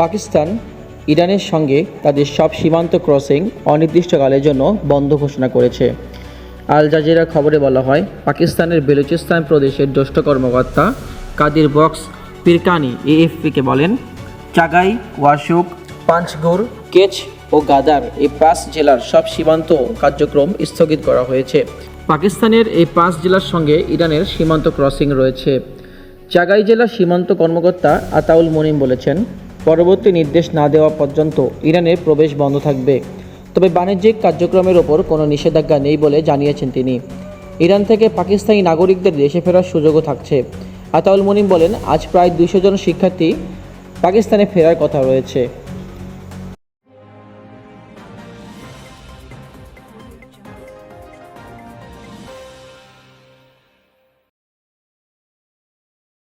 পাকিস্তান, ইরানের সঙ্গে তাদের সব সীমান্ত ক্রসিং অনির্দিষ্টকালের জন্য বন্ধ ঘোষণা করেছে। আল জাজিরা খবরে বলা হয়, পাকিস্তানের বেলুচিস্তান প্রদেশের জ্যেষ্ঠ কর্মকর্তা কাদির বক্স পিরকানি এএফপিকে বলেন, চাগাই ওয়াশুক পাঁচগুর কেচ ও গাদার এই পাঁচ জেলার সব সীমান্ত কার্যক্রম স্থগিত করা হয়েছে। পাকিস্তানের এই পাঁচ জেলার সঙ্গে ইরানের সীমান্ত ক্রসিং রয়েছে। চাগাই জেলার সীমান্ত কর্মকর্তা আতাউল মনিম বলেছেন পরবর্তী নির্দেশ না দেওয়া পর্যন্ত ইরানের প্রবেশ বন্ধ থাকবে। তবে বাণিজ্যিক কার্যক্রমের ওপর কোনো নিষেধাজ্ঞা নেই বলে জানিয়েছেন তিনি। ইরান থেকে পাকিস্তানি নাগরিকদের দেশে ফেরার সুযোগও থাকছে। আতাউল মনিম বলেন, আজ প্রায় দুশো জন শিক্ষার্থী পাকিস্তানে ফেরার কথা রয়েছে।